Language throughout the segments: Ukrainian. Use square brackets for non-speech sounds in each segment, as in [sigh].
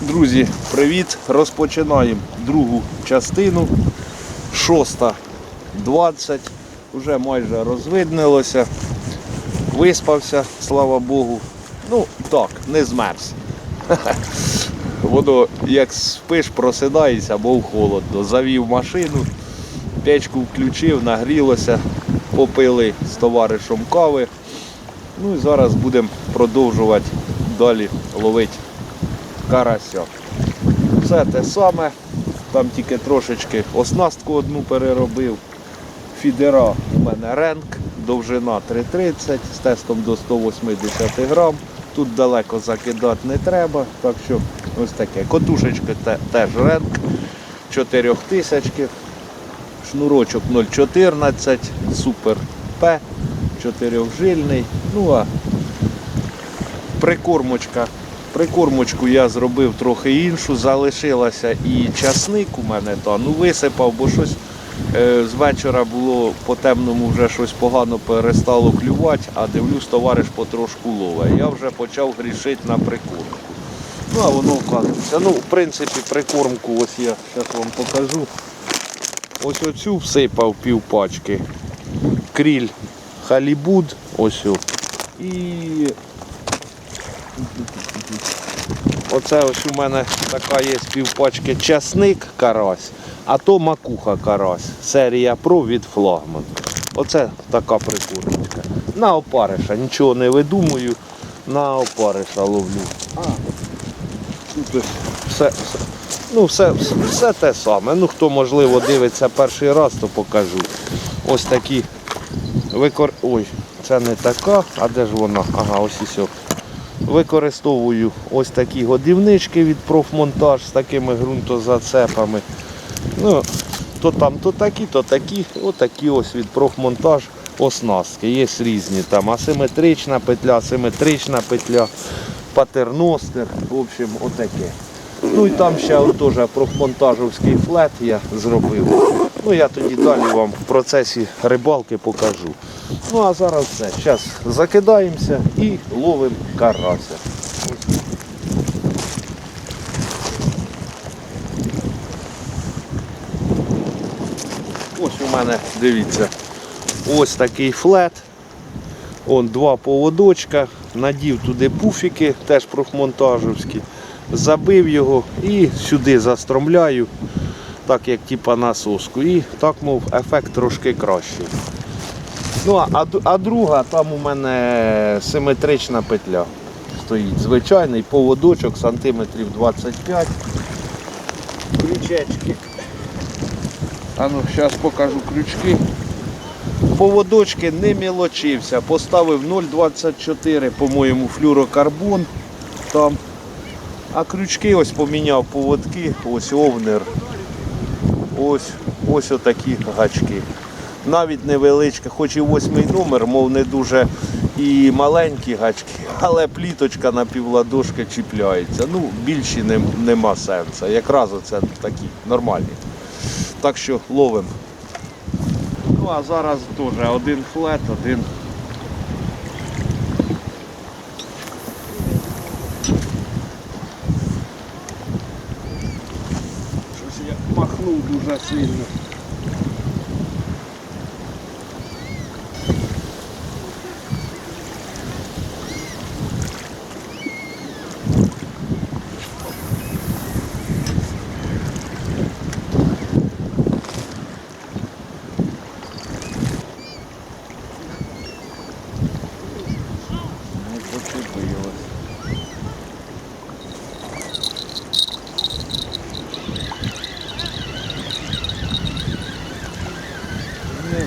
Друзі, привіт! Розпочинаємо другу частину. 6.20. Вже майже розвиднилося. Виспався, слава Богу. Ну так, не змерз. [laughs] Воно як спиш, просидаєшся, бо холодно. Завів машину, печку включив, нагрілося, попили з товаришем кави. Ну і зараз будемо продовжувати далі ловити карася. Все те саме, там тільки трошечки оснастку одну переробив. Фідера у мене ренк, довжина 3,30 з тестом до 180 грам. Тут далеко закидати не треба, так що ось таке. Котушечка те- теж ренк 4000, шнурочок 0,14, супер П, 4жильний. Ну а прикормочка. Прикормочку я зробив трохи іншу, залишилася і часник у мене то, ну висипав, бо щось е, з вечора було по темному вже щось погано перестало клювати, а дивлюсь, товариш потрошку лове. Я вже почав грішити на прикормку. Ну а воно вказується. Ну, в принципі, прикормку ось я зараз вам покажу. Ось оцю всипав пів пачки. Кріль халібуд, ось. І Оце ось у мене така є півпачки часник карась, а то макуха карась. Серія Про від флагман. Оце така прикормочка. На опариша, нічого не видумую, на опариша ловлю. А, тут все, все, ну, все, все, те саме. Ну, хто можливо дивиться перший раз, то покажу. Ось такі викор... Ой, це не така, а де ж вона? Ага, ось і сьо. Використовую ось такі годівнички від профмонтаж з такими ґрунтозацепами. Ну, то там, то такі, то такі. Отакі ось від профмонтаж оснастки. Є різні там асиметрична петля, симетрична петля, патерностер. В общем, отаке. Ну і там ще теж профмонтажовський флет я зробив. Ну я тоді далі вам в процесі рибалки покажу. Ну а зараз все. Зараз закидаємося і ловимо карася. Ось у мене, дивіться, ось такий флет. Он два поводочка, надів туди пуфіки, теж профмонтажівські, забив його і сюди застромляю, так як типа насоску. І так, мов, ефект трошки кращий. Ну, а а друга, там у мене симетрична петля стоїть. Звичайний поводочок сантиметрів 25. Крючечки. А ну, зараз покажу крючки. Поводочки не мілочився. Поставив 0,24, по-моєму, флюрокарбон. Там. А крючки ось поміняв поводки, ось овнер. Ось, ось отакі гачки. Навіть невеличка, хоч і восьмий номер, мов не дуже і маленькі гачки, але пліточка на півладошки чіпляється. Ну, більші не, нема сенсу. Якраз оце такі нормальні. Так що ловимо. Ну а зараз теж один флет, один. Я махнув дуже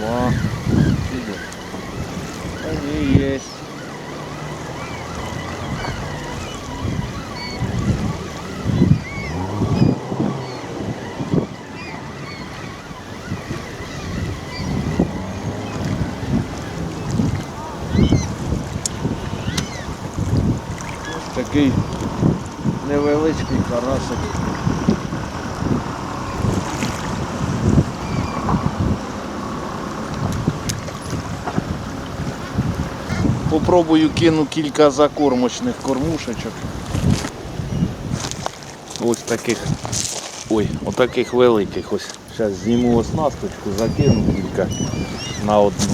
Нема. Іде. А ні, є. Ось такий невеличкий карасик. Попробую кину кілька закормочних кормушечок. ось таких. Ой, отаких великих ось. Зараз зніму оснасточку, закину кілька на одну.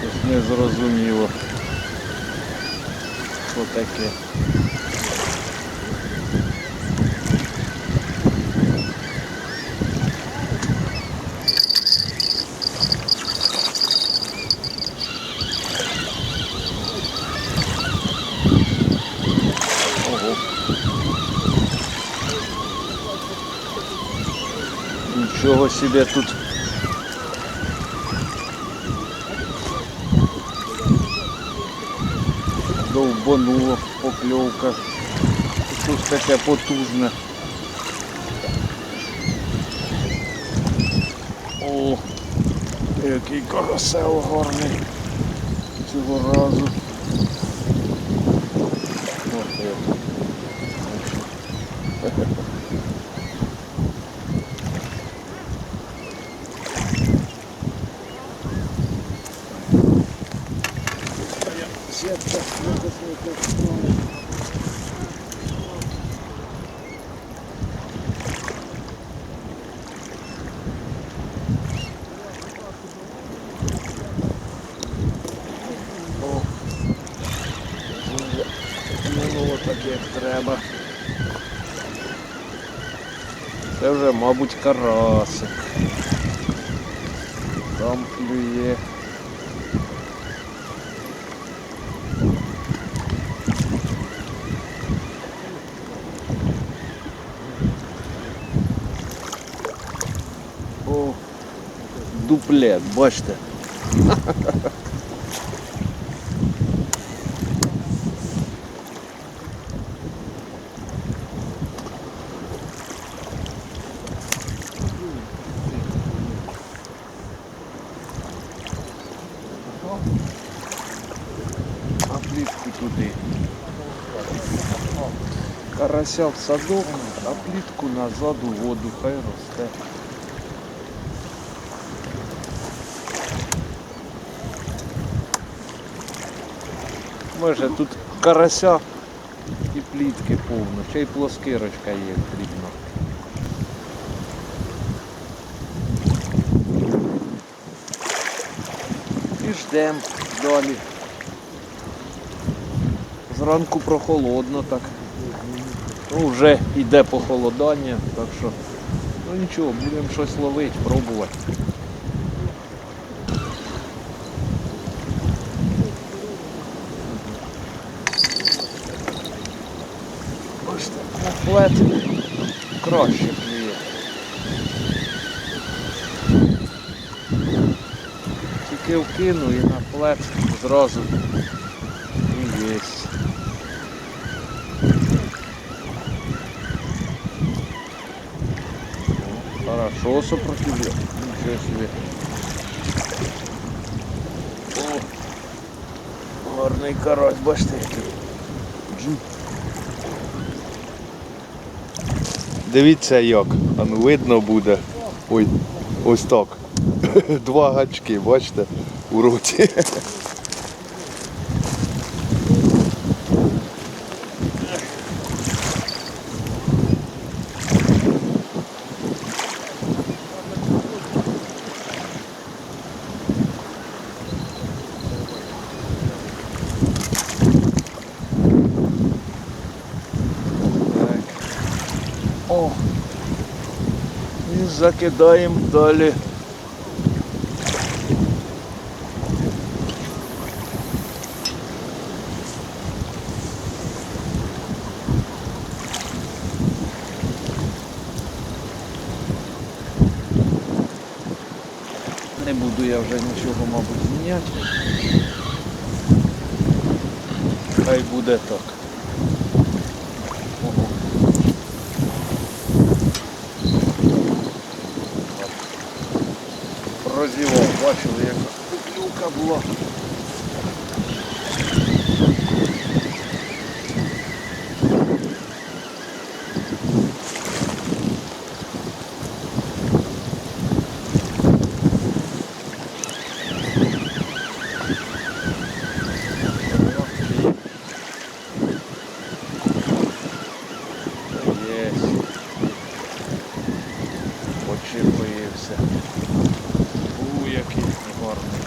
Щось не зрозуміло. Що таке? Ого. Нічого себе тут. Довбануло покльовка. Щось таке потужне. О, який карасел гарний цього разу. О, Минуло так треба. Це вже, мабуть, карасик. Там клює. О, дуплет, бачите. А туди. Карася в садок, а плітку назад у воду, хай росте. Може тут карася і плітки повно, ще й плоскирочка є дрібна. І ждем далі. Зранку прохолодно так. Ну, вже йде похолодання, так що ну нічого, будемо щось ловити, пробувати. Бачите, на флет краще клює. Тільки вкину і на флет зразу і єсть. Хорошо сопротивление. Ничего себе. О, гарний карась, бачите який. Дивіться як, а ну видно буде. Ой, ось так. [laughs] два гачки, бачите, у роті. Закидаємо далі. Буде так. Ого. Розівав, бачили, яка поклювка була. Єсть. Почепився. У, який гарний.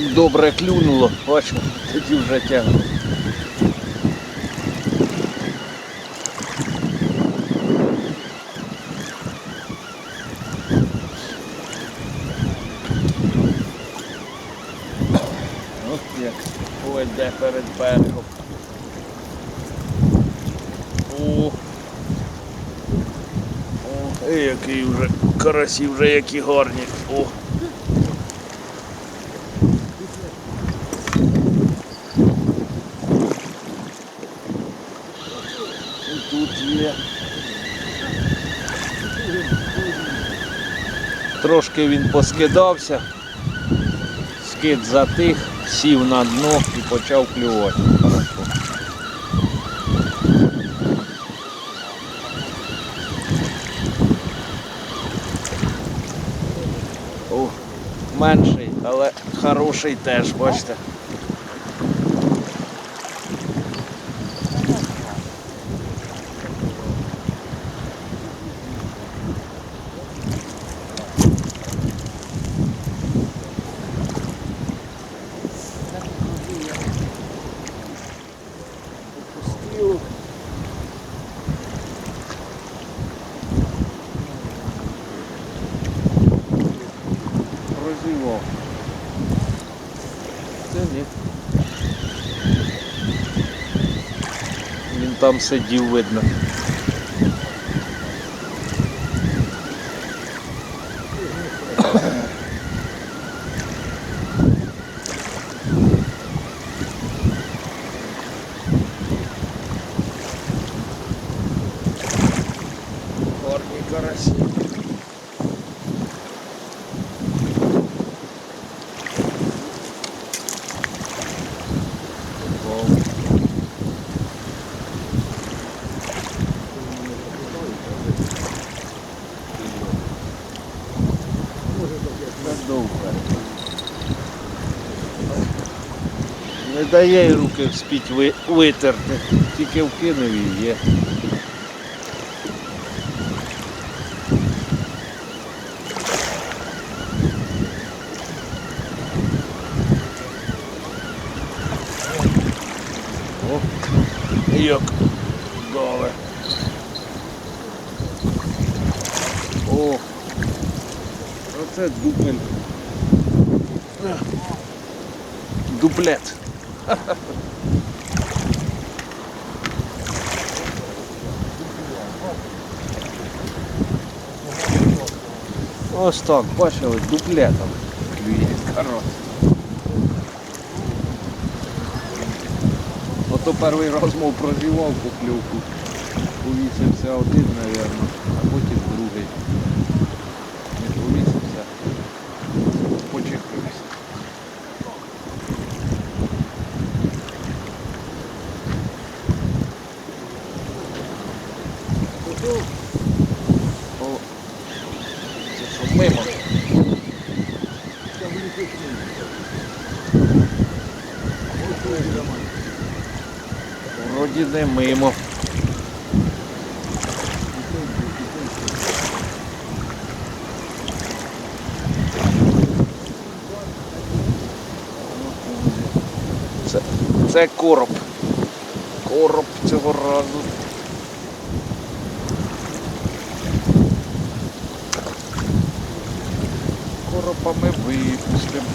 Як добре клюнуло, бачу, тоді вже тягне. От як поведе перед берегом. О, О, який вже карасі вже які гарні. О. Трошки він поскидався, скид затих, сів на дно і почав клювати. О, менший, але хороший теж, бачите. Опустив. Розівав. Це ні. Він там сидів, видно. Гарні карасі. Дає й руки вспіть ви- витерти, тільки вкинув і є. О, як дове. О, оце дупель. Дуплет. [laughs] Ось так, бачили, дуплетом клює карась. Ото перший раз мов прозівав покльовку. Повісився один, мабуть, а потім другий. Не повісився. Почепився. О, це що, мимо? Не мимо. Це, це короб. Короб цього разу. Коропа ми випустимо.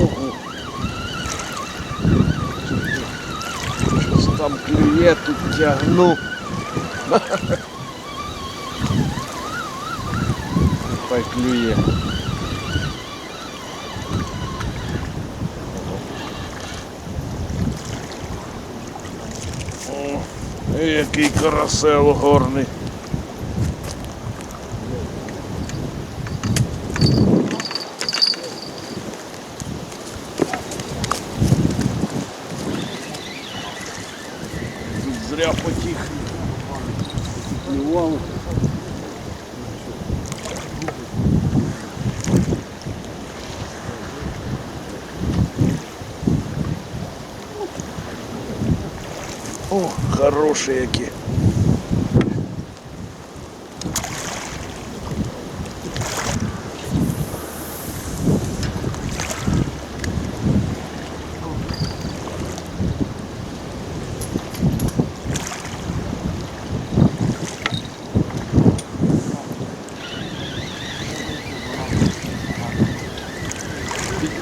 Ого. Щось там клює, Поклює. клює. О, який карасел горний. Тут зря потіх. Клював. О, хороші які.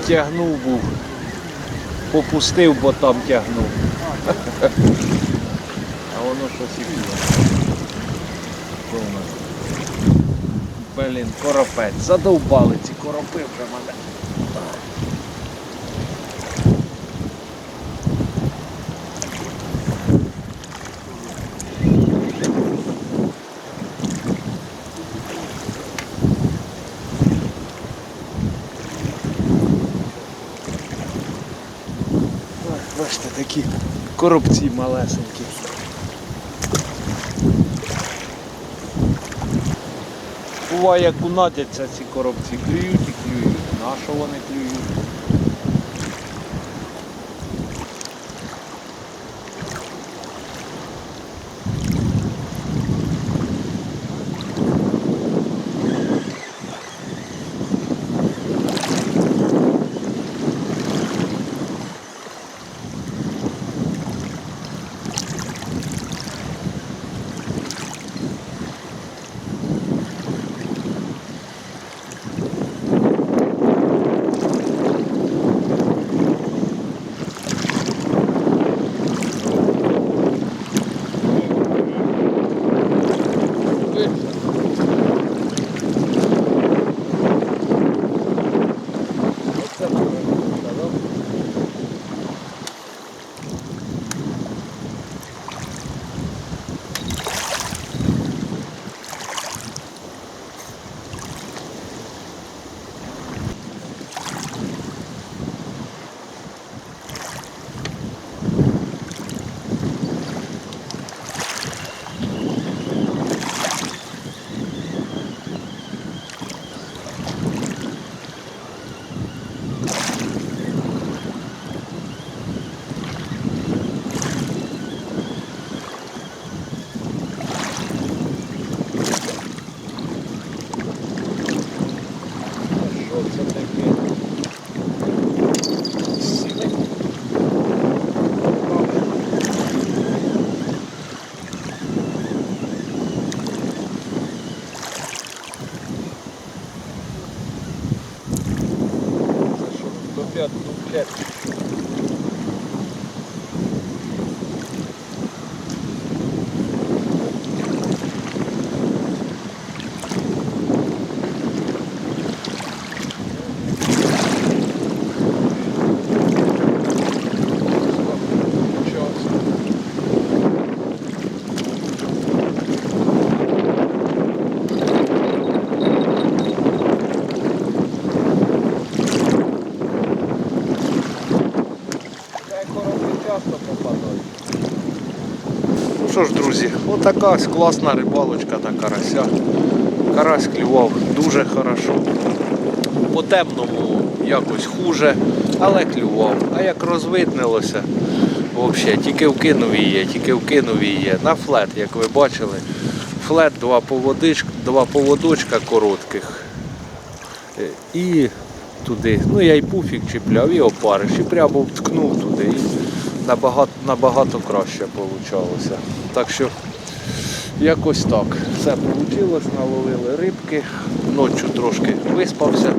Підтягнув був. Попустив, бо там тягнув. А воно щось і? Блін, коропець. Задовбали ці коропи вже мене. Ой, Бачите, такі коробці малесенькі. Буває, як унадяться ці коробці, клюють і клюють. На що вони клюють? Друзі, отака класна рибалочка на карася. Карась клював дуже хорошо. По темному якось хуже, але клював. А як розвиднилося, взагалі, тільки вкинув її, тільки вкинув її. На флет, як ви бачили. Флет, два поводичка, два поводочка коротких. Е, І туди. Ну я і пуфік чіпляв, і опариш, і прямо вткнув туди. Набагато, набагато краще вийшло. Так що якось так. Все вийшло, наловили рибки. Ночі трошки виспався.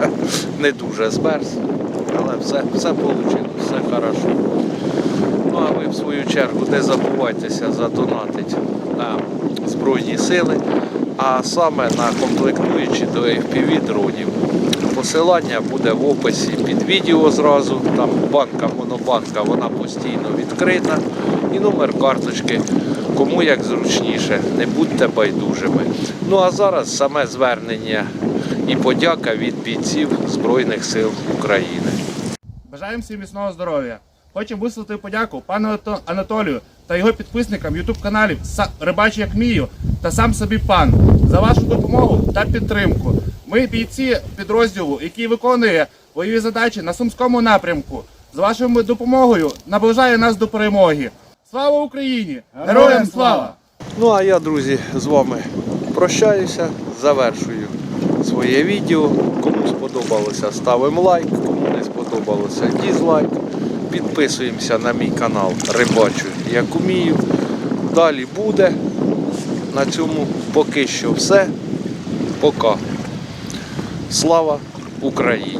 [laughs] Не дуже змерз, але все, все вийшло, все хорошо. Ну а ви в свою чергу не забувайтеся задонатити на Збройні сили, а саме на комплектуючі до FPV дронів. Посилання буде в описі під відео зразу. Там банка, монобанка, вона постійно відкрита. І номер карточки, кому як зручніше, не будьте байдужими. Ну а зараз саме звернення і подяка від бійців Збройних сил України. Бажаємо всім міцного здоров'я. Хочемо висловити подяку пану Анатолію та його підписникам YouTube каналів Са- як мію та сам собі пан за вашу допомогу та підтримку. Ми бійці підрозділу, який виконує бойові задачі на сумському напрямку. З вашою допомогою наближає нас до перемоги. Слава Україні! Героям слава! Ну а я, друзі, з вами прощаюся, завершую своє відео. Кому сподобалося, ставимо лайк, кому не сподобалося, дізлайк. Підписуємося на мій канал Рибачу як умію. Далі буде. На цьому поки що все. Пока. Слава Україні!